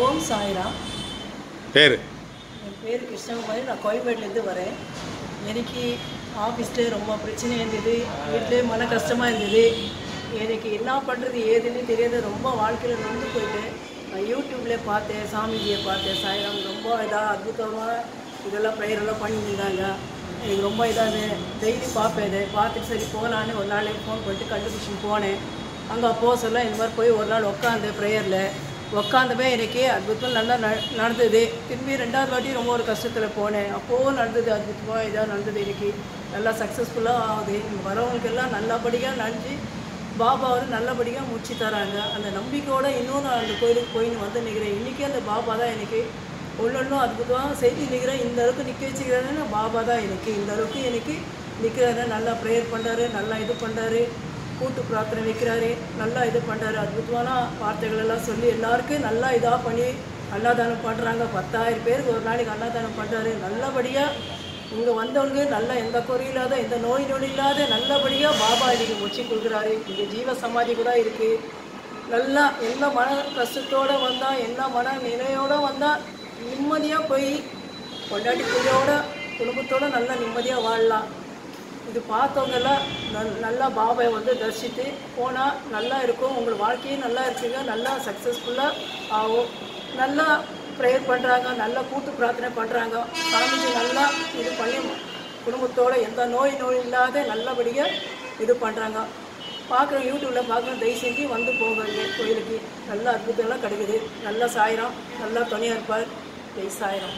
ஓம் சாய்ராம். பேர்? என் பேர் கிருஷ்ணகுமாரி. நான் கோயம்பேட்டிலேருந்து வரேன். எனக்கு ஆஃபீஸில் ரொம்ப பிரச்சனை இருந்தது. வீட்டிலே மன கஷ்டமாக இருந்தது. எனக்கு என்ன பண்ணுறது ஏதுன்னு தெரியாத ரொம்ப வாழ்க்கையில் நொந்து போயிட்டேன். நான் யூடியூப்லேயே பார்த்தேன் சாமிஜியை பார்த்தேன். சாய்ராம் ரொம்ப இதாக அற்புதமாக இதெல்லாம் ப்ரேயரெல்லாம் பண்ணிட்டு இருந்தாங்க. எனக்கு ரொம்ப இதாக டெய்லி பார்ப்பேன் இதை. பார்த்துட்டு சரி போகலான்னு ஒரு நாள் ஃபோன் பண்ணிட்டு கண்டுபிடிச்சி போனேன். அங்கே போக சொல்ல இந்த மாதிரி போய் ஒரு நாள் உட்காந்து ப்ரேயரில் உட்காந்துமே எனக்கு அற்புதமாக நல்லா ந நடந்தது. திரும்பி ரெண்டாவது வாட்டி ரொம்ப ஒரு கஷ்டத்தில் போனேன். அப்போவும் நடந்தது அற்புதமாக இதாக நடந்தது எனக்கு. நல்லா சக்ஸஸ்ஃபுல்லாக ஆகுது. வரவங்களுக்கெல்லாம் நல்லபடியாக நடந்து பாபா வந்து நல்லபடியாக முடிச்சு தராங்க. அந்த நம்பிக்கையோட இன்னும் நான் அந்த கோயிலுக்கு போயின்னு வந்து நிற்கிறேன் இன்றைக்கி அந்த பாபா தான் எனக்கு ஒன்னொன்றும் அற்புதமாக செய்து நிற்கிறேன் இந்த அளவுக்கு நிற்க வச்சுக்கிறேன்னா பாபா தான் எனக்கு. இந்த அளவுக்கு எனக்கு நிற்கிறாரு நல்லா ப்ரேயர் பண்ணுறாரு நல்லா இது பண்ணுறாரு கூட்டு பிரார்த்தனை வைக்கிறாரு நல்லா இது பண்ணுறாரு அற்புதமான வார்த்தைகள் எல்லாம் சொல்லி எல்லாருக்கும் நல்லா இதாக பண்ணி அன்னதானம் பண்ணுறாங்க பத்தாயிரம் பேருக்கு ஒரு நாளைக்கு அன்னதானம் பண்ணுறாரு நல்லபடியாக இங்கே வந்தவங்க நல்லா எந்த குறையும் இல்லாத எந்த நோய் நொடி இல்லாத நல்லபடியாக பாபா இன்னைக்கு முடிச்சு கொடுக்குறாரு. இங்கே ஜீவ சமாதி கூட இருக்குது நல்லா என்ன மன கஷ்டத்தோடு வந்தால் என்ன மன நிலையோடு வந்தால் நிம்மதியாக போய் கொண்டாடி பூஜையோட குடும்பத்தோடு நல்லா நிம்மதியாக வாழலாம். இது பார்த்தவங்கெல்லாம் நல் நல்லா பாபாவை வந்து தரிசித்து போனால் நல்லா இருக்கும். உங்கள் வாழ்க்கையும் நல்லா இருக்குங்க. நல்லா சக்ஸஸ்ஃபுல்லாக ஆகும். நல்லா ப்ரேயர் பண்ணுறாங்க நல்லா கூட்டு பிரார்த்தனை பண்ணுறாங்க சாமிஜி நல்லா இது பண்ணி குடும்பத்தோட எந்த நோய் நோய் இல்லாத நல்லபடியாக இது பண்ணுறாங்க பார்க்குற யூடியூப்பில் பார்க்குற தயவு செஞ்சு வந்து போங்க கோயிலுக்கு நல்ல அற்புதம்லாம் கிடைக்குது. நல்லா சாயிரம். நல்லா துணையாக இருப்பார். ஜெய் சாயிரம்.